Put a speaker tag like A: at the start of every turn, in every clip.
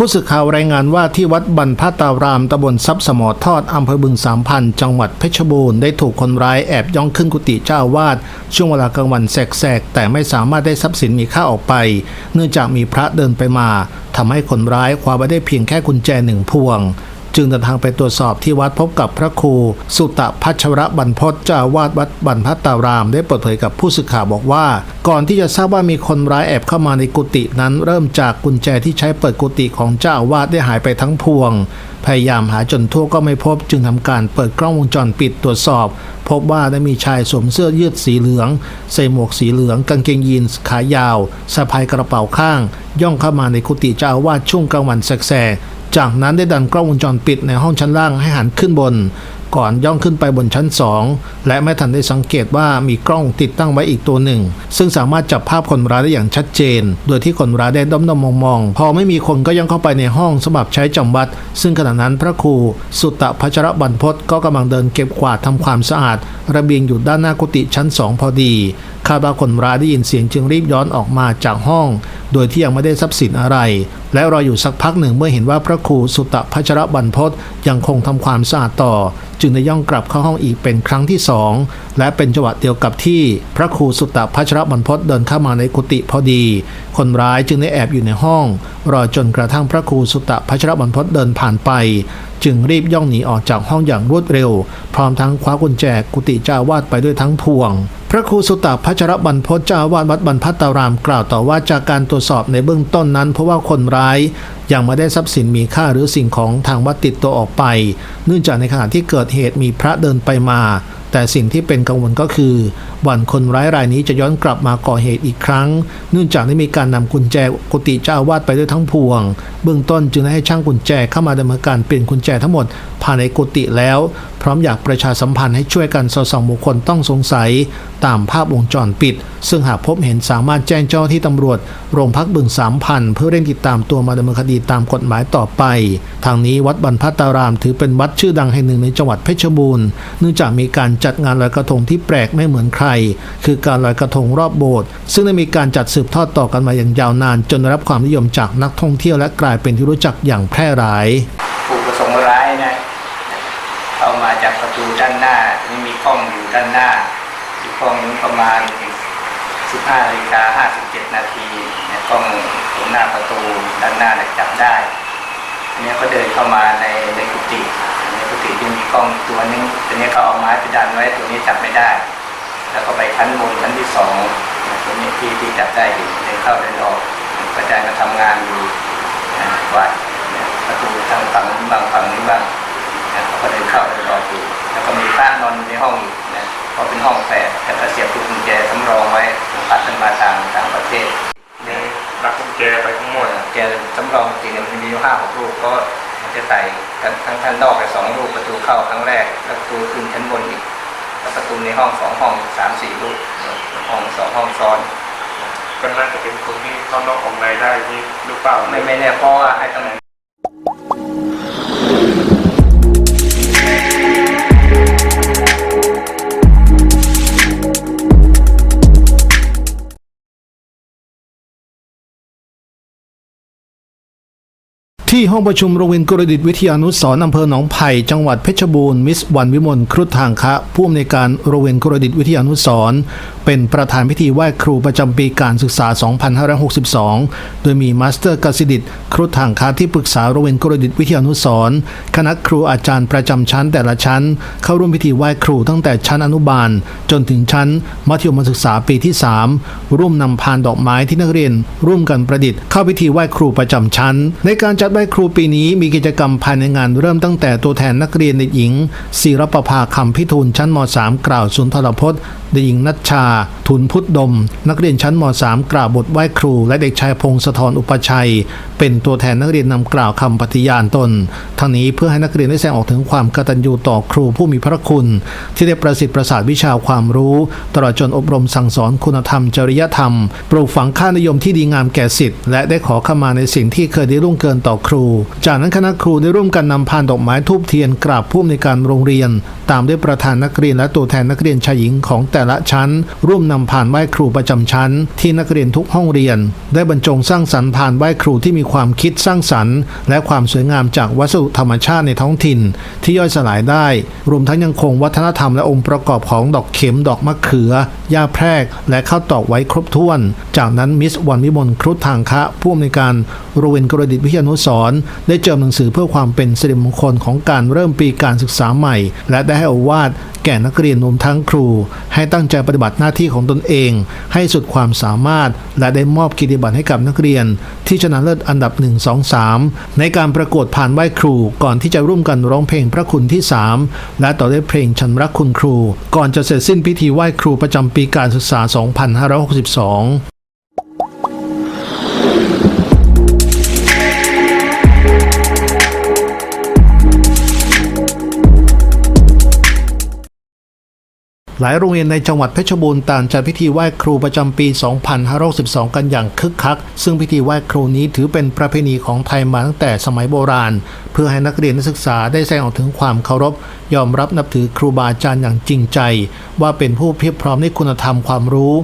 A: ผู้สื่อข่าวรายงานว่าที่วัดบรรพตารามตำบลทรัพย์สมอทอดอำเภอบึงสามพันจังหวัดเพชรบูรณ์ได้ถูกคนร้ายแอบย่องขึ้นกุฏิเจ้าวาดช่วงเวลากลางวันแสกๆแต่ไม่สามารถได้ทรัพย์สินมีค่าออกไป เนื่องจากมีพระเดินไปมาทำให้คนร้ายคว้าไปได้เพียงแค่กุญแจหนึ่งพวง จึงเดินทางไปตรวจสอบที่วัดพบกับพระครู สุตะพัชรบรรพตเจ้าวาสวัดบรรพัตตาราม ได้เปิดเผยกับผู้สื่อข่าวบอกว่า ก่อนที่จะทราบว่ามีคนร้ายแอบเข้ามาในกุฏินั้น เริ่มจากกุญแจที่ใช้เปิดกุฏิของเจ้าอาวาสได้หายไปทั้งพวง พยายามหาจนทั่วก็ไม่พบจึงทำการเปิดกล้องวงจรปิดตรวจสอบ พบว่าได้มีชายสวมเสื้อยืดสีเหลือง ใส่หมวกสีเหลือง กางเกงยีนส์ขายาวสะพายกระเป๋าข้าง ย่องเข้ามาในกุฏิเจ้าอาวาสช่วงกลางวันแสก จากนั้นได้ดันกล้องวงจรปิดในห้องชั้นล่างให้หันขึ้นบน ก่อนย่องขึ้นไปบนชั้นสองและไม่ทันได้สังเกตว่ามีกล้องติดตั้งไว้อีกตัวหนึ่ง ซึ่งสามารถจับภาพคนร้ายได้อย่างชัดเจน โดยที่คนร้ายได้ด้อมๆมองๆพอไม่มีคนก็ย่องเข้าไปในห้องสำหรับใช้จำวัด ซึ่งขณะนั้นพระครู สุตตะพัชรบรรพตก็กำลังเดินเก็บกวาดทำความสะอาด ระเบียงอยู่ด้านหน้ากุฏิชั้นสองพอดีคาดว่าคนร้ายได้ยินเสียงจึงรีบย้อนออกมาจากห้อง โดยที่ยังไม่ได้ทรัพย์สินอะไร และรออยู่สักพักหนึ่งเมื่อเห็นว่าพระครูสุตตะพัชรบรรพตยังคงทำความสะอาดต่อ จึงได้ย่องกลับเข้าห้องอีกเป็นครั้งที่สองและเป็นจังหวะเดียวกับที่พระครูสุตตะพัชรบรรพตเดินเข้ามาในกุฏิพอดี คนร้ายจึงได้แอบอยู่ในห้อง รอจนกระทั่งพระครูสุตตะพัชรบรรพตเดินผ่านไป จึงรีบย่องหนีออกจากห้องอย่างรวดเร็ว พร้อมทั้งคว้ากุญแจกุฏิเจ้าวาดไปด้วยทั้งพวง พระครูสุตตะพัชรบรรพจเจ้าวาดวัดบรรพัตตารามกล่าวต่อว่าจากการตรวจสอบในเบื้องต้นนั้นเพราะว่าคนร้ายยังไม่ได้ทรัพย์สินมีค่าหรือสิ่งของทางวัดติดตัวออกไป เนื่องจากในขณะที่เกิดเหตุมีพระเดินไปมา แต่สิ่งที่เป็นกังวลก็คือวันคนร้ายรายนี้จะย้อนกลับมาก่อเหตุอีกครั้ง เนื่องจากได้มีการนำกุญแจกุฏิเจ้าอาวาดไปด้วยทั้งพวง เบื้องต้นจึงได้ให้ช่างกุญแจเข้ามาดำเนินการเปลี่ยนกุญแจทั้งหมดภายในกุฏิแล้วพร้อมอยากประชาสัมพันธ์ให้ช่วยกันสอดส่องบุคคลต้องสงสัย ตามภาพวงจรปิด ซึ่งหากพบเห็นสามารถแจ้งเจ้าที่ตำรวจ โรงพักบึงสามพันเพื่อเร่งติดตามตัวมาดำเนินคดีตามกฎหมายต่อไป ทางนี้วัดบรรพัตตารามถือเป็นวัดชื่อดังแห่งหนึ่งในจังหวัดเพชรบูรณ์เนื่องจากมีการจัดงานลอยกระทงที่แปลกไม่เหมือนใคร คือการลอยกระทงรอบโบสถ์ซึ่งได้มีการจัดสืบทอดต่อกันมาอย่างยาวนาน จนได้รับความนิยมจากนักท่องเที่ยวและกลายเป็นที่รู้จักอย่างแพร่หลาย
B: ผู้ประสงค์ร้ายนะเข้ามาจากประตูด้านหน้านี่มีกล้องอยู่ ด้านหน้า อีกกล้องนึงประมาณ 15นาฬิกา57 นาทีเนี่ยกล้องตรงหน้าประตูด้านหน้าจับได้อันนี้ก็เดินเข้ามาในในกุฏิในกุฏิยังมีกล้องตัวนึงตัวนี้เขาเอาไม้ไปดันไว้ตัวนี้จับไม่ได้ แล้วก็ไปชั้นบนชั้นที่สองตัวนี้ที่ที่จับได้อยู่เดินเข้าเดินออกกระจายมาทำงานอยู่วัดประตูทางฝั่งนี้บางฝั่งนี้บ้างเขาก็เดินเข้าเดินออกอยู่แล้วก็มีพระนอนในห้องอีก ราะเป็นห้องแฝดแต่ก็เสียบลูกกุญแจสำรองไว้ปัดขึ้นมาทางต่างประเทศเนี่ย
C: รับกุญแจไปทั้งหมด
B: แกสำรองจริงๆมันมีอยู่ห้าหกลูกก็มันจะใส่ทั้งทั้งชั้นนอกไปสองลูกประตูเข้าครั้งแรกแล้วประตูขึ้นชั้นบนอีกแล้วประตูในห้องสองห้องสามสี่ลูกห้องสองห้องซ้อน
C: ก็น่าจะเป็นคนที่เข้านอกออกในได้นี่หรือเปล่า
B: ไม่ไม่แน่เพราะว่าให้ตำแหน่ง
A: ที่ห้องประชุมโรงเรียนกรดิตวิทยานุสร์อำเภอหนองไผ่จังหวัดเพชรบูรณ์มิสวันวิมลครุฑทางคะผู้อำนวยการโรงเรียนกรดิตวิทยานุสร์เป็นประธานพิธีไหว้ครูประจำปีการศึกษา 2562 โดยมีมาสเตอร์กสิดิตครุฑทางคะที่ปรึกษาโรงเรียนกรดิตวิทยานุสร์คณะครูอาจารย์ประจำชั้นแต่ละชั้น เข้าร่วมพิธีไหว้ครูตั้งแต่ชั้นอนุบาล จนถึงชั้นมัธยมศึกษาปีที่ 3 ร่วมนำพานดอกไม้ที่นักเรียน ร่วมกันประดิษฐ์เข้าพิธีไหว้ครูประจำชั้น ในการจัดไหว้ครูปีนี้มีกิจกรรมภายในงานเริ่มตั้งแต่ตัวแทนนักเรียนเด็กหญิงศิรประภาคำพิทูลชั้นม .3 กล่าวสุนทรพจน์เด็กหญิงนัชชา ทุนพุทธดม นักเรียนชั้นม .3 กล่าวบทไหว้ครู และเด็กชายพงศธรอุปชัย เป็นตัวแทนนักเรียนนำกล่าวคำปฏิญาณตน ทั้งนี้เพื่อให้นักเรียนได้แสดงออกถึงความกตัญญูต่อครูผู้มีพระคุณ ที่ได้ประสิทธิ์ประสาทวิชาความรู้ ตลอดจนอบรมสั่งสอนคุณธรรมจริยธรรม ปลูกฝังค่านิยมที่ดีงามแก่สิทธิ์และได้ขอขมาในสิ่งที่เคยได้ร่วงเกินต่อครูจากนั้นคณะครูได้ร่วมกันนำพานดอกไม้ทูบเทียนกราบผู้อำนวยการโรงเรียน ตามด้วยประธานนักเรียนและตัวแทนนักเรียนชายหญิงของแต่ละชั้น ร่วมนำพานไหว้ครูประจำชั้น ที่นักเรียนทุกห้องเรียน ได้บรรจงสร้างสรรค์พานไหว้ครูที่มีความคิดสร้างสรรค์ และความสวยงามจากวัสดุธรรมชาติในท้องถิ่น ที่ย่อยสลายได้ รวมทั้งยังคงวัฒนธรรมและองค์ประกอบของดอกเข็มดอกมะเขือหญ้าแพรก และข้าวตอกไว้ครบถ้วน จากนั้นมิสวันวิมลครุฑทางคะผู้อำนวยการโรงเรียนกรดิตวิทยานุสรณ์ได้เจิมหนังสือเพื่อความเป็นสิริมงคลของการเริ่มปีการศึกษาใหม่ และได้ให้อวาทแก่นักเรียนรวมทั้งครู ให้ตั้งใจปฏิบัติหน้าที่ของตนเอง ให้สุดความสามารถ และได้มอบกียรติบัตรให้กับนักเรียน ที่ชนะเลิศอันดับ 1 2 3 ในการประกวดผ่านไหว้ครู ก่อนที่จะร่วมกันร้องเพลงพระคุณที่ 3 และต่อด้วยเพลงฉันรักคุณครู ก่อนจะเสร็จสิ้นพิธีไหว้ครูประจำปีการศึกษา 2562 หลายโรงเรียนในจังหวัดเพชรบูรณ์ต่างจัดพิธีไหว้ครูประจำปี 2562 กันอย่างคึกคัก ซึ่งพิธีไหว้ครูนี้ถือเป็นประเพณีของไทยมาตั้งแต่สมัยโบราณ เพื่อให้นักเรียนนักศึกษาได้แสดงออกถึงความเคารพ ยอมรับนับถือครูบาอาจารย์อย่างจริงใจ ว่าเป็นผู้เพียบพร้อมในคุณธรรมความรู้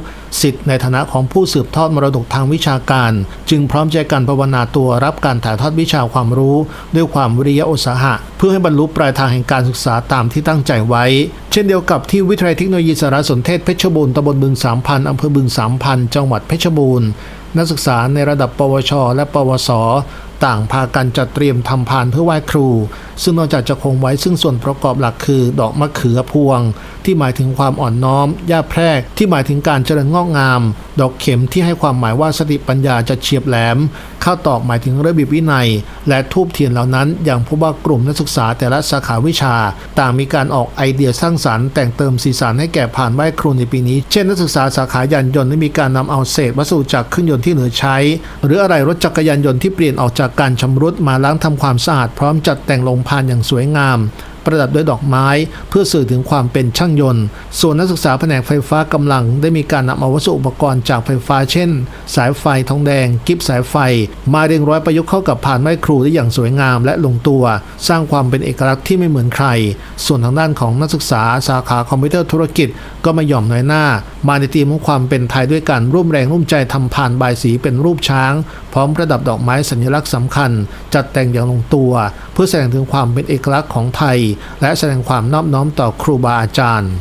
A: สิทธิ์ในฐานะของผู้สืบทอดมรดกทางวิชาการ จึงพร้อมใจกันภาวนาตัวรับการถ่ายทอดวิชาความรู้ ด้วยความวิริยะอุตสาหะ เพื่อให้บรรลุปลายทางแห่งการศึกษาตามที่ตั้งใจไว้ เช่นเดียวกับที่วิทยาลัยเทคโนโลยีสารสนเทศเพชรบูรณ์ตำบลบึงสามพันอำเภอบึงสามพันจังหวัดเพชรบูรณ์นักศึกษาในระดับปวช และปวส ต่างพากันจัดเตรียมทำพานเพื่อไหว้ครู ซึ่งนอกจากจะคงไว้ซึ่งส่วนประกอบหลักคือ ดอกมะเขือพวง ที่หมายถึงความอ่อนน้อมหญ้าแพรกที่หมายถึงการเจริญงอกงาม ดอกเข็มที่ให้ความหมายว่าสติปัญญาจะเฉียบแหลม ข้าวตอกหมายถึงระเบียบวินัย และทูบเทียนเหล่านั้น อย่างพบว่ากลุ่มนักศึกษาแต่ละสาขาวิชา ต่างมีการออกไอเดียสร้างสรรค์แต่งเติมสีสันให้แก่ผ่านไหว้ครูในปีนี้ เช่น นักศึกษาสาขายานยนต์ได้มีการนำเอาเศษวัสดุจากเครื่องยนต์ที่เหลือใช้ หรืออะไรรถจักรยานยนต์ที่เปลี่ยนออกจากการชำรุดมาล้างทำความสะอาดพร้อมจัดแต่งลงพานอย่างสวยงาม ประดับด้วยดอกไม้ เพื่อสื่อถึงความเป็นช่างยนต์ ส่วนนักศึกษาแผนกไฟฟ้ากำลังได้มีการนำเอาวัสดุอุปกรณ์จากไฟฟ้าเช่น สายไฟทองแดง กิฟสายไฟ มาเรียงร้อยประยุกต์เข้ากับผ่านไม้ครูได้อย่างสวยงามและลงตัว สร้างความเป็นเอกลักษณ์ที่ไม่เหมือนใคร ส่วนทางด้านของนักศึกษาสาขาคอมพิวเตอร์ธุรกิจก็ไม่ยอมน้อยหน้า มาในธีมของความเป็นไทยด้วยกันร่วมแรงร่วมใจทำผ่านบายสีเป็นรูปช้าง พร้อมประดับดอกไม้สัญลักษณ์สำคัญ จัดแต่งอย่างลงตัว เพื่อแสดงถึงความเป็นเอกลักษณ์ของไทยและแสดงความนอบน้อมต่อครูบาอาจารย์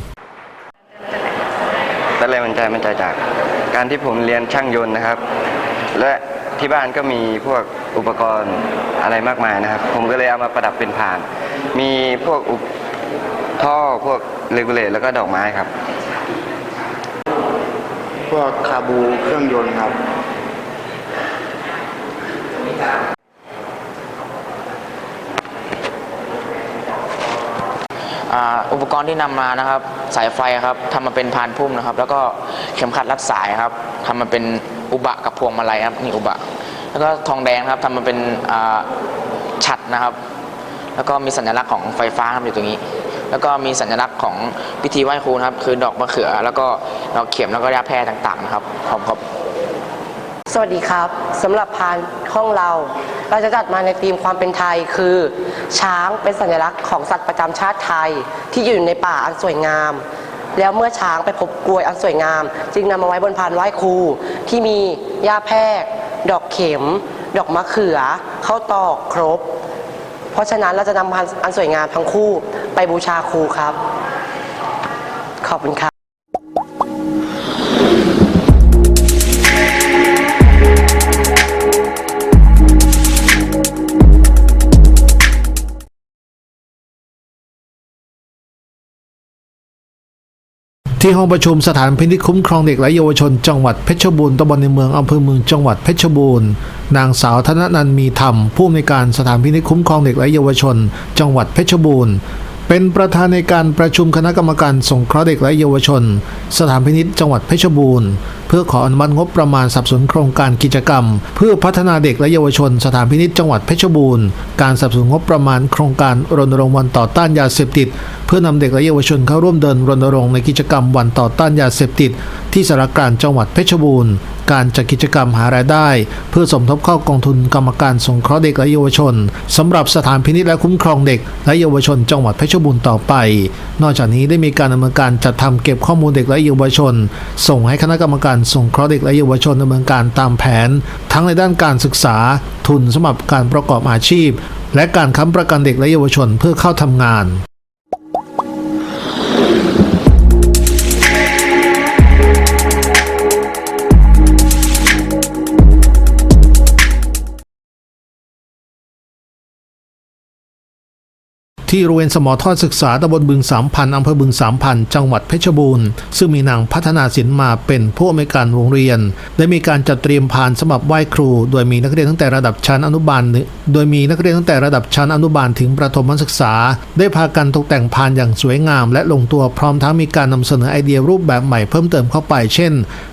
D: ต้นแรงมันใจมันใจจาก การที่ผมเรียนช่างยนต์นะครับ และที่บ้านก็มีพวกอุปกรณ์อะไรมากมายนะครับ ผมก็เลยเอามาประดับเป็นพาน มีพวกอุปท่อพวกเลกูเลตแล้วก็ดอกไม้ครับ
E: พวกคาบูเครื่องยนต์ครับ
F: อุปกรณ์ที่นำมานะครับ สายไฟครับทำมาเป็นพานพุ่มนะครับ แล้วก็เข็มขัดรัดสายครับทำมาเป็นอุบะกับพวงมาลัยครับนี่อุบะ แล้วก็ทองแดงครับทำมาเป็นฉัดนะครับ แล้วก็มีสัญลักษณ์ของไฟฟ้าครับอยู่ตรงนี้ แล้วก็มีสัญลักษณ์ของพิธีไหว้ครูครับ คือดอกมะเขือ แล้วก็ดอกเข็มแล้วก็ยาแพรต่างๆนะครับขอบครับ
G: สวัสดีครับสำหรับพานห้องเรา เราจะจัดมาในธีมความเป็นไทยคือ ช้างเป็นสัญลักษณ์ของสัตว์ประจำชาติไทย ที่อยู่ในป่าอันสวยงาม แล้วเมื่อช้างไปพบกลวยอันสวยงาม จึงนำมาไว้บนพานไหว้ครู ที่มีหญ้าแพรก ดอกเข็ม ดอกมะเขือข้าวตอกครบ เพราะฉะนั้นเราจะนำพานอันสวยงามทั้งคู่ไปบูชาครูครับ ขอบคุณครับ
A: ที่ห้องประชุมสถานพินิจคุ้มครองเด็กและเยาวชนจังหวัดเพชรบูรณ์ตำบลในเมืองอำเภอเมืองจังหวัดเพชรบูรณ์นางสาวธนนันมีธรรมผู้อำนวยการสถานพินิจคุ้มครองเด็กและเยาวชน จังหวัดเพชรบูรณ์เป็นประธานในการประชุมคณะกรรมการสงเคราะห์เด็กและเยาวชน สถานพินิจจังหวัดเพชรบูรณ์ พื่อพื่อขออนุมัติงบประมาณสนับสนุนโครงการกิจกรรม เพื่อพัฒนาเด็กและเยาวชนสถานพินิจจังหวัดเพชรบูรณ์การสนับสนุนงบประมาณโครงการรณรงค์วันต่อต้านยาเสพติด เพื่อนำเด็กและเยาวชนเข้าร่วมเดินรณรงค์ในกิจกรรมวันต่อต้านยาเสพติด ที่สารกลารจังหวัดเพชรบูรณ์การจัดกิจกรรมหารายได้ เพื่อสมทบเข้ากองทุนกรรมการสงเคราะห์เด็กและเยาวชนสำหรับสถานพินิจและคุ้มครองเด็ก และเยาวชนจังหวัดเพชรบูรณ์ต่อไป นอกจากนี้ได้มีการดำเนินการจัดทำเก็บข้อมูลเด็กและเยาวชน ส่งให้คณะกรรมการส่งเคราะห์เด็กและเยาวชนดำเนินการตามแผน ทั้งในด้านการศึกษา ทุนสำหรับการประกอบอาชีพ และการค้ำประกันเด็กและเยาวชนเพื่อเข้าทำงาน ที่โรงเรียนสมอทอดศึกษาตำบลบึงสามพันอำเภอบึงสามพันจังหวัดเพชรบูรณ์ซึ่งมีนางพัฒนาศิลป์มาเป็นผู้อำนวยการโรงเรียน ได้มีการจัดเตรียมพานสำหรับไหว้ครู โดยมีนักเรียนตั้งแต่ระดับชั้นอนุบาลโดยมีนักเรียนตั้งแต่ระดับชั้นอนุบาลถึงประถมศึกษา ได้พากันตกแต่งพานอย่างสวยงาม และลงตัวพร้อมทั้งมีการนำเสนอไอเดียรูปแบบใหม่เพิ่มเติมเข้าไป เช่น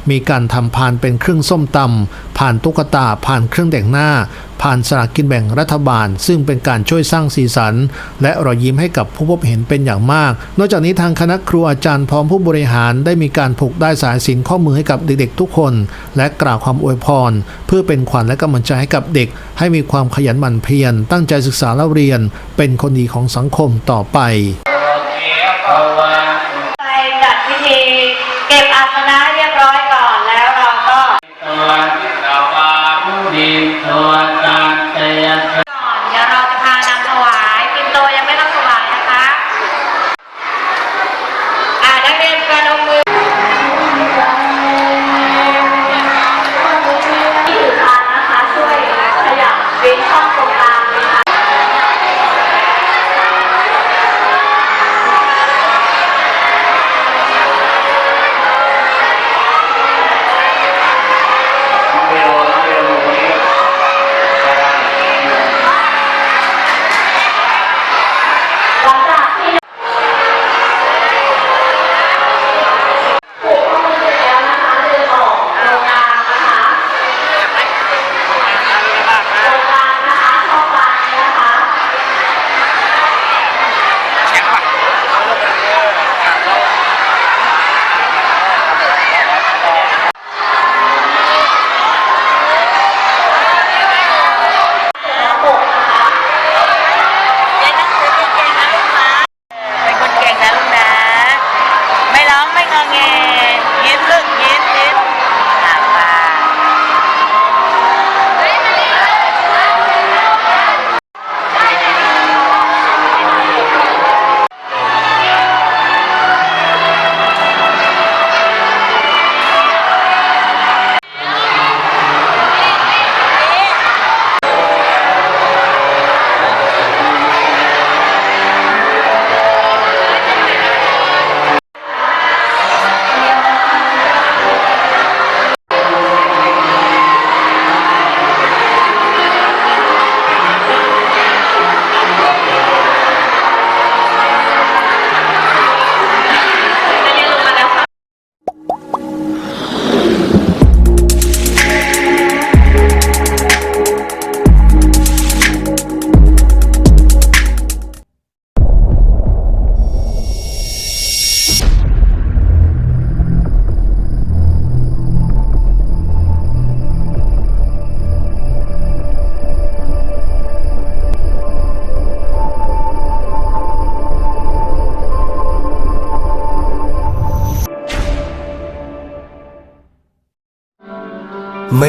A: มีการทำพานเป็นเครื่องส้มตำพานตุ๊กตาพานเครื่องแต่งหน้า ผ่านสลากกินแบ่งรัฐบาล ซึ่งเป็นการช่วยสร้างสีสัน และรอยยิ้มให้กับผู้พบเห็นเป็นอย่างมาก นอกจากนี้ทางคณะครูอาจารย์พร้อมผู้บริหารได้มีการผูกได้สายสินข้อมือให้กับเด็กๆทุกคน และกล่าวความอวยพร เพื่อเป็นขวัญและกำลังใจให้กับเด็ก ให้มีความขยันหมั่นเพียรตั้งใจศึกษาและเรียน เป็นคนดีของสังคมต่อไป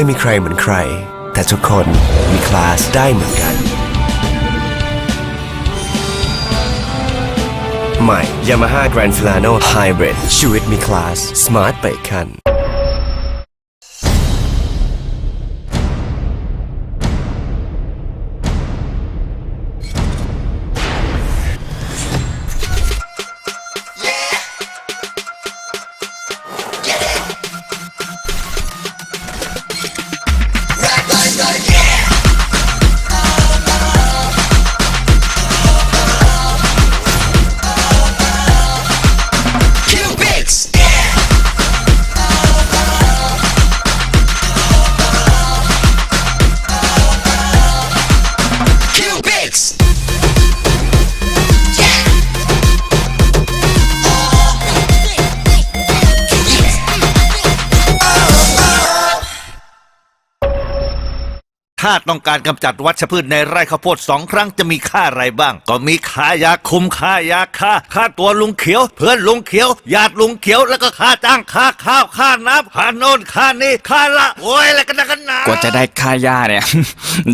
H: ม่มี
I: ใครเหมือนใคร แต่ทุกคนมีคลาสได้เหมือนกัน ใหม่ Yamaha Grand Filano Hybrid ชีวิตมีคลาส Smart ไปอีกคันา
J: ต้องการกำจัดวัชพืชในไร่ข้าวโพดสองครั้งจะมีค่าอะไรบ้าง ก็มีค่ายาคุมค่ายาค่าค่าตัวลุงเขียว เพื่อนลุงเขียวญาติลุงเขียวแล้วก็ค่าจ้างค่าข้าวค่าน้ำค่าโน่นค่านี่ค่าละโอ้ยอะไรกันนะกันหนาก
K: ว่าจะได้ค่าหญ้าเนี่ย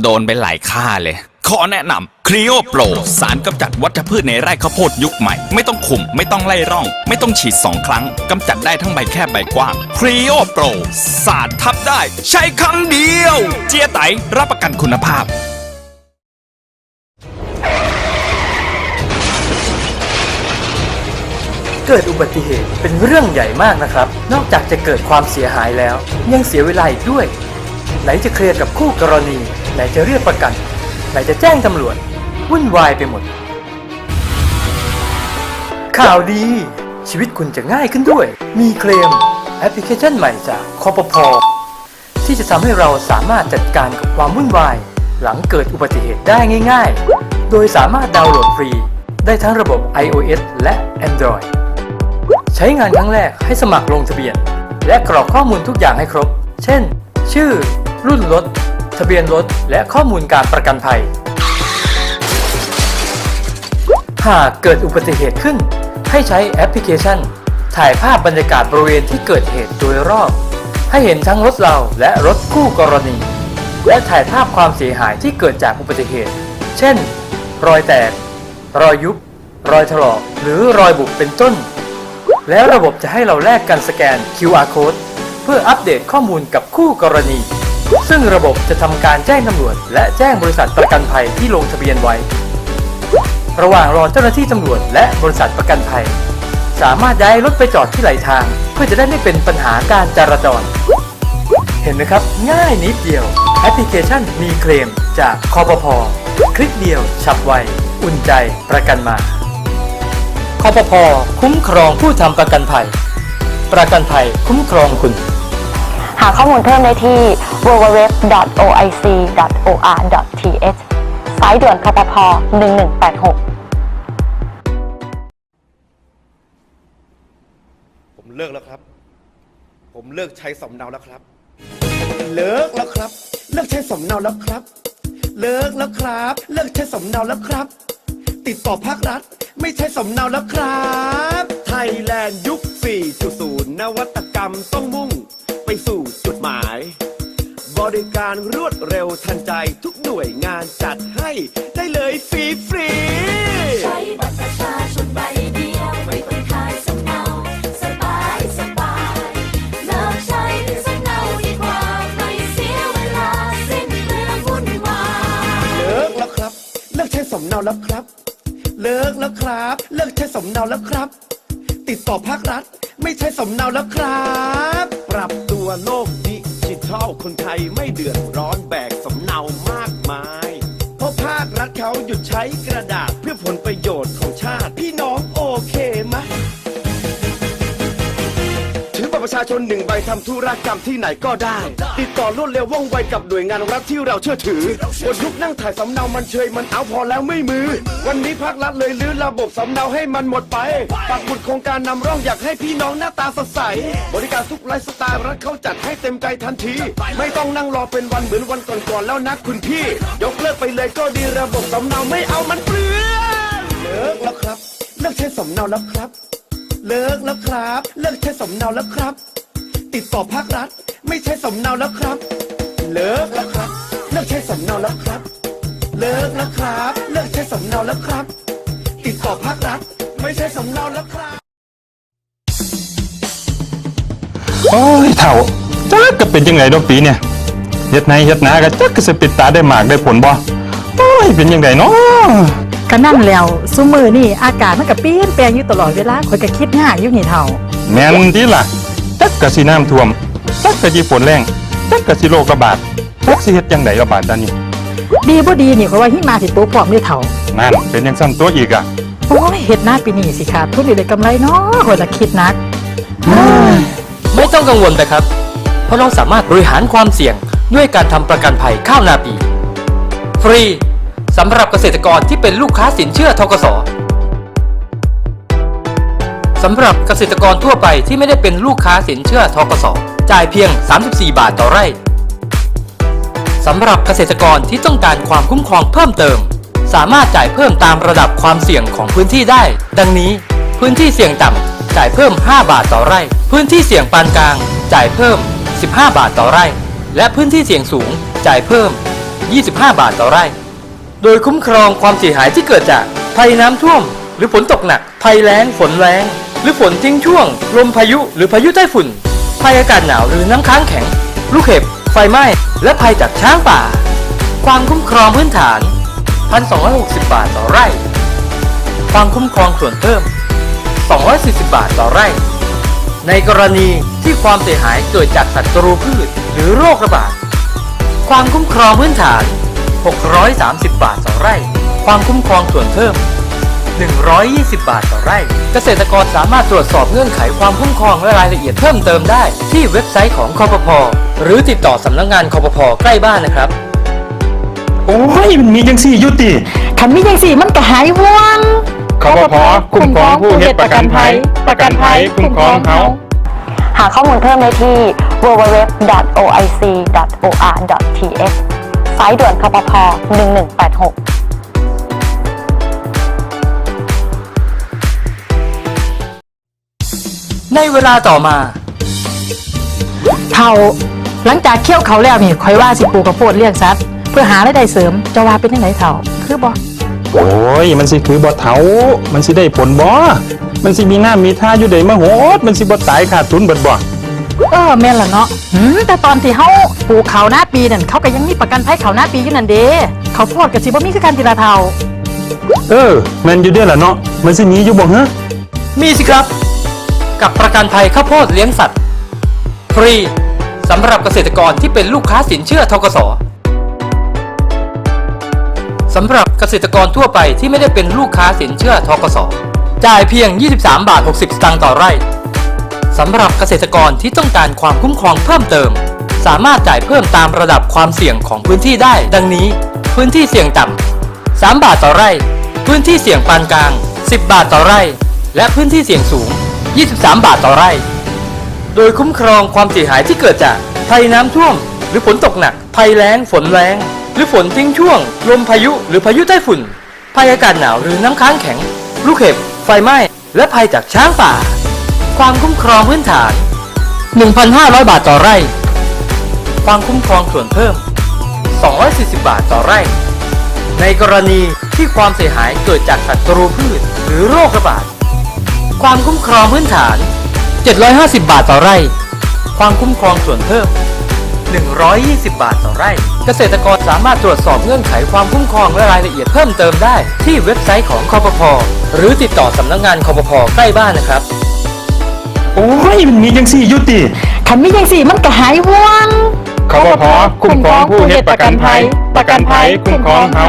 K: โดนไปหลายค่าเลย ขอแนะนำครีโอโปรสารกำจัดวัชพืชในไร่ข้าวโพดยุคใหม่ ไม่ต้องขุม ไม่ต้องไล่ร่อง ไม่ต้องฉีดสองครั้งกำจัดได้ทั้งใบแค่ใบกว้างครีโอโปรสารทับได้ ใช้ครั้งเดียว เจียไตรับประกันคุณภาพ
L: เกิดอุบัติเหตุเป็นเรื่องใหญ่มากนะครับ นอกจากจะเกิดความเสียหายแล้ว ยังเสียเวลาอีกด้วย ไหนจะเคลียร์กับคู่กรณี ไหนจะเรียกประกัน ไหนจะแจ้งตำรวจ วุ่นวายไปหมด ข่าวดี ชีวิตคุณจะง่ายขึ้นด้วย มีเคลมแอปพลิเคชันใหม่จากคอปพอที่จะทำให้เราสามารถจัดการกับความวุ่นวาย หลังเกิดอุบัติเหตุได้ง่าย ๆ โดยสามารถดาวน์โหลดฟรี ได้ทั้งระบบ iOS และ Android ใช้งานครั้งแรกให้สมัครลงทะเบียน และกรอกข้อมูลทุกอย่างให้ครบ เช่น ชื่อ รุ่นรถ ทะเบียนรถ และข้อมูลการประกันภัย หากเกิดอุบัติเหตุขึ้น ให้ใช้แอปพลิเคชัน ถ่ายภาพบรรยากาศบริเวณที่เกิดเหตุโดยรอบ ให้เห็นทั้งรถเราและรถคู่กรณี และถ่ายภาพความเสียหายที่เกิดจากอุบัติเหตุ เช่น รอยแตก รอยยุบ รอยถลอก หรือรอยบุบเป็นต้น แล้วระบบจะให้เราแลกกันสแกน QR code เพื่ออัปเดตข้อมูลกับคู่กรณี ซึ่งระบบจะทำการแจ้งตำรวจ และแจ้งบริษัทประกันภัยที่ลงทะเบียนไว้ ระหว่างรอเจ้าหน้าที่ตำรวจ และบริษัทประกันภัย สามารถย้ายรถไปจอดที่ไหลทาง เพื่อจะได้ไม่เป็นปัญหาการจราจร เห็นไหมครับ ง่ายนิดเดียว แอปพลิเคชันมีเคลมจากคอปพอคลิกเดียวฉับไว อุ่นใจประกันมาคอปพอคุ้มครองผู้ทำประกันภัย ประกันภัยคุ้มครองคุณ
M: หาข้อมูลเพิ่มได้ที่ www.oic.or.th สายด่วนพปพ1186
N: ผมเลิกแล้วครับ ผมเลิกใช้สำเนาแล้วครับ เลิกแล้วครับ เลิกใช้สำเนาแล้วครับ เลิกแล้วครับ เลิกใช้สำเนาแล้วครับ ติดต่อภาครัฐ ไม่ใช้สำเนาแล้วครับไทยแลนด์ยุค 4.0 นวัตกรรมต้องมุ่ง ไปสู่ ริการรวดเร็วทันใจทุกหน่วยงานจัดให้ได้เลยฟรีฟรี
O: ใช้บัตรประชาชนใบเดียวไม่ต้องขายสำเนาสบายสบายเลิกใช้สำเนาดีกว่าไม่เสียเวลาสิ้นเปลืองวุ่นวาย
N: เลิกแล้วครับเลิกใช้สำเนาแล้วครับ เลิกแล้วครับ เลิกใช้สำเนาแล้วครับ ติดต่อภาครัฐ ไม่ใช้สำเนาแล้วครับ ปรับตัวโลกดิจิ ทัลคนไทยไม่เดือดร้อนแบกสำเนามากมาย เพราะภาครัฐเขาหยุดใช้กระดาษเพื่อผลประโยชน์ของชาติ ประชาชนหนึ่งใบทำธุรกรรมที่ไหนก็ได้ ติดต่อรวดเร็วว่องไวกับหน่วยงานรัฐที่เราเชื่อถือบนยุคนั่งถ่ายสำเนามันเชยมันเอาพอแล้วไม่มือ วันนี้ภาครัฐเลยลื้อระบบสำเนาให้มันหมดไปปักหมุดโครงการนำร่องอยากให้พี่น้องหน้าตาสดใส บริการทุกไลฟ์สไตล์รัฐเขาจัดให้เต็มใจทันที ไม่ต้องนั่งรอเป็นวันเหมือนวันก่อนๆแล้วนะคุณพี่ ยกเลิกไปเลยก็ดีระบบสำเนาไม่เอามันเปลืองเลิกแล้วครับเลิกใช้สำเนาแล้วครับ เลิกแล้วครับ เลิกใช้สำเนาแล้วครับ ติดต่อภาครัฐ ไม่ใช้สำเนาแล้วครับ เลิกแล้วครับ เลิกใช้สำเนาแล้วครับ เลิกแล้วครับ เลิกใช้สำเนาแล้วครับ ติดต่อภาครัฐ ไม่ใช้สำเนาแล้วครับ
P: โอ้ยเถ่าจักก็เป็นยังไงดอกปีเนี่ยเฮ็ดในเฮ็ดนาก็จักก็สิปิดตาได้หมากได้ผลบ่โอ้ยเป็นยังไงเนาะ
Q: ก็นั่นแล้วซุมือนี่อากาศมันก็เปลี่ยนแปลงอยู่ตลอดเวลาข่อยก็คิดง่ายอยู่นี่เท่า
P: แม่นที่ล่ะจักก็สิน้ำท่วมจักก็สิฝนแรงจักก็สิโรคระบาดจักสิเฮ็ดจังไดระบาดตอนนี้
Q: ดีบ่ดีนี่ข่อยว่าหิมาสิตกพร้อมด้วยเท่า
P: นั่นเป็นยังซั่นตัวอีกอะ
Q: โอ้ยเฮ็ดหน้าปีนี้สิขาดทุนอยู่ได้กำไรเนาะข่อยละคิดหนัก
L: ไม่ต้องกังวลนะครับ เพราะเราสามารถบริหารความเสี่ยงด้วยการทำประกันภัยข้าวนาปี ฟรี สำหรับเกษตรกรที่เป็นลูกค้าสินเชื่อทกสสำหรับเกษตรกรทั่วไปที่ไม่ได้เป็นลูกค้าสินเชื่อทกสจ่ายเพียง 34 บาทต่อไร่สำหรับเกษตรกรที่ต้องการความคุ้มครองเพิ่มเติม สามารถจ่ายเพิ่มตามระดับความเสี่ยงของพื้นที่ได้ ดังนี้พื้นที่เสี่ยงต่ำจ่ายเพิ่ม 5 บาทต่อไร่ พื้นที่เสี่ยงปานกลาง จ่ายเพิ่ม 15 บาทต่อไร่ และพื้นที่เสี่ยงสูง จ่ายเพิ่ม 25 บาทต่อไร่ โดยคุ้มครองความเสียหายที่เกิดจากภัยน้ำท่วม หรือฝนตกหนัก ภัยแล้ง ฝนแล้งหรือฝนทิ้งช่วง ลมพายุ หรือพายุใต้ฝุ่น ภัยอากาศหนาวหรือน้ำค้างแข็ง ลูกเห็บ ไฟไหม้ และภัยจากช้างป่า ความคุ้มครองพื้นฐาน 1,260 บาทต่อไร่ ความคุ้มครองส่วนเพิ่ม 240 บาทต่อไร่ ในกรณีที่ความเสียหายเกิดจากศัตรูพืช หรือโรคระบาด ความคุ้มครองพื้นฐาน 630 บาทต่อไร่ ความคุ้มครองส่วนเพิ่ม 120 บาทต่อไร่ เกษตรกรสามารถตรวจสอบเงื่อนไขความคุ้มครองและรายละเอียดเพิ่มเติมได้ ที่เว็บไซต์ของคอปพหรือติดต่อสำนักงานคอปพใกล้บ้านนะครับ
P: โอ้ยมันมีจังสี่อยุติ
Q: คันมีจังสี่มันก็หายห่วง
P: คอปพคุ้มครองผู้เฮ็ดประกันภัย ประกันภัยคุ้มครองเขา
M: หาข้อมูลเพิ่มได้ที่ www.oic.or.th สายด่วนคปพ1186
L: ในเวลาต่อมา
Q: เท่าหลังจากเคี่ยวเขาแล้วนี่คอยว่าสิปลูกกระโพดเลี้ยงสัตว์เพื่อหารายได้เสริมจะว่าเป็นยังไงเท่าคือบ่
P: โอ้ยมันสิคือบ่เถามันสิได้ผลบ่มันสิมีหน้ามีท่าอยู่ได้มาโหดมันสิบ่ตายขาดทุนเบิดบ่
Q: เออแม่นละเนาะหืมแต่ตอนที่เฮาปลูกเขาวหน้าปีนั่นเขาก็ยังมีประกันภัยเขาวหน้าปีอยู่นั่นเด้เขาวโพดกับสิบ่มีคือกันทีละเท่า
P: เออแม่นอยู่เด้อล่ะเนาะมันสิมีอยู่บ่ฮะ
L: มีสิครับ กับประกันภัยข้าวโพดเลี้ยงสัตว์ ฟรีสำหรับเกษตรกรที่เป็นลูกค้าสินเชื่อทกสสำหรับเกษตรกรทั่วไปที่ไม่ได้เป็นลูกค้าสินเชื่อทกสจ่ายเพียง 23 บาท 60 สตางค์ต่อไร่ สำหรับเกษตรกรที่ต้องการความคุ้มครองเพิ่มเติม สามารถจ่ายเพิ่มตามระดับความเสี่ยงของพื้นที่ได้ ดังนี้ พื้นที่เสี่ยงต่ำ 3 บาทต่อไร่ พื้นที่เสี่ยงปานกลาง 10 บาทต่อไร่ และพื้นที่เสี่ยงสูง 23 บาทต่อไร่ โดยคุ้มครองความเสียหายที่เกิดจากภัยน้ำท่วม หรือฝนตกหนัก ภัยแล้ง ฝนแล้งหรือฝนทิ้งช่วง ลมพายุ หรือพายุใต้ฝุ่น ภัยอากาศหนาวหรือน้ำค้างแข็ง ลูกเห็บ ไฟไหม้ และภัยจากช้างป่า ความคุ้มครองพื้นฐาน 1,500 บาทต่อไร่ ความคุ้มครองส่วนเพิ่ม 240 บาทต่อไร่ ในกรณีที่ความเสียหายเกิดจากศัตรูพืชหรือโรคระบาด ความคุ้มครองพื้นฐาน 750 บาทต่อไร่ ความคุ้มครองส่วนเพิ่ม 120 บาทต่อไร่ เกษตรกรสามารถตรวจสอบเงื่อนไขความคุ้มครองและรายละเอียดเพิ่มเติมได้ที่เว็บไซต์ของคอปพหรือติดต่อสำนักงานคอปพใกล้บ้านนะครับ
P: โอ้ยมันมีจังสี่อยุติ
Q: คันมีจังสี่มันก็หายห่วง
P: คอปพคุ้มครองผู้เฮ็ดประกันภัย ประกันภัยคุ้มครองเขา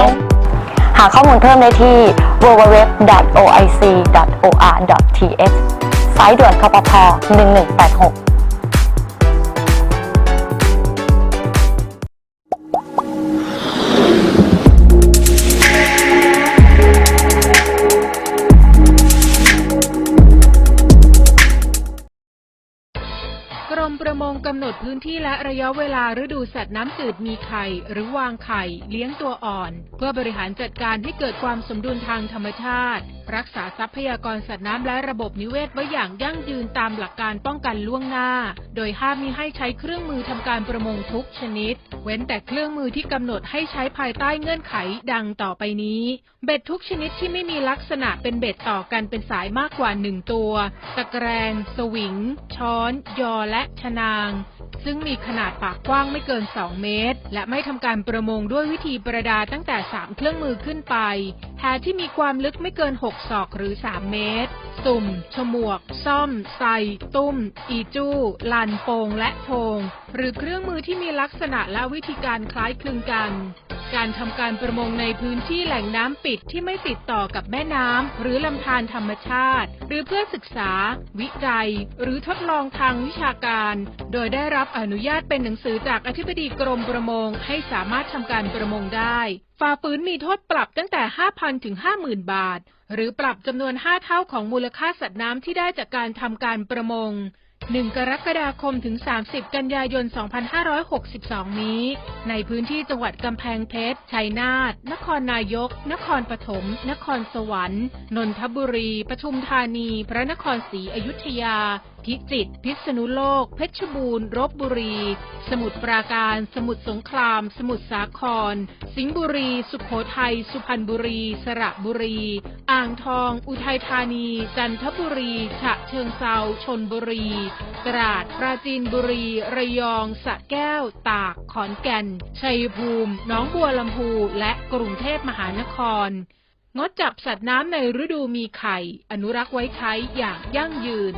M: หาข้อมูลเพิ่มได้ที่ www.oic.or.th สายด่วนคปพ1186ำ
R: หนดพื้นที่และระยะเวลาฤดูสัตว์น้ำจืดมีไข่ หรือวางไข่ เลี้ยงตัวอ่อน เพื่อบริหารจัดการให้เกิดความสมดุลทางธรรมชาติ รักษาทรัพยากรสัตว์น้ำและระบบนิเวศไว้อย่างยั่งยืนตามหลักการป้องกันล่วงหน้า โดยห้ามมิให้ใช้เครื่องมือทำการประมงทุกชนิด เว้นแต่เครื่องมือที่กำหนดให้ใช้ภายใต้เงื่อนไขดังต่อไปนี้ เบ็ดทุกชนิดที่ไม่มีลักษณะเป็นเบ็ดต่อกันเป็นสายมากกว่าหนึ่งตัว ตะแกรง สวิง ช้อน ยอและชนาง ซึ่งมีขนาดปากกว้างไม่เกิน 2 เมตร และไม่ทำการประมงด้วยวิธีประดาตั้งแต่ 3 เครื่องมือขึ้นไปแพที่มีความลึกไม่เกิน 6 ศอกหรือ 3 เมตรสุ่ม ฉมวก ซ่อมใส่ตุ้ม อีจู้ ลันโปง และโทง หรือเครื่องมือที่มีลักษณะและวิธีการคล้ายคลึงกัน การทำการประมงในพื้นที่แหล่งน้ำปิดที่ไม่ติดต่อกับแม่น้ำหรือลำธารธรรมชาติ หรือเพื่อศึกษา วิจัย หรือทดลองทางวิชาการ โดยได้รับอนุญาตเป็นหนังสือจากอธิบดีกรมประมงให้สามารถทำการประมงได้ฝ่าฝืนมีโทษปรับตั้งแต่ 5,000 ถึง 50,000 บาท หรือปรับจำนวน 5 เท่าของมูลค่าสัตว์น้ำที่ได้จากการทำการประมง 1 กรกฎาคมถึง 30 กันยายน 2562 นี้ ในพื้นที่จังหวัดกำแพงเพชร ชัยนาท นครนายก นครปฐม นครสวรรค์ นนทบุรี ปทุมธานี พระนครศรีอยุธยาพิจิตรพิษณุโลก เพชรบูรณ์รบบุรี สมุทรปราการ สมุทรสงคราม สมุทรสาคร สิงห์บุรี สุขโขทัย สุพรรณบุรี สระบุรี อ่างทอง อุทัยธานี จันทบุรี ฉะเชิงเซาชนบุรี ตราด ปราจีนบุรี ระยอง สระแก้ว ตาก ขอนแก่น ชัยภูมิ หนองบัวลำพู และกรุงเทพมหานครงดจับสัตว์น้ำในฤดูมีไข่ อนุรักษ์ไว้ใช้อย่างยั่งยืน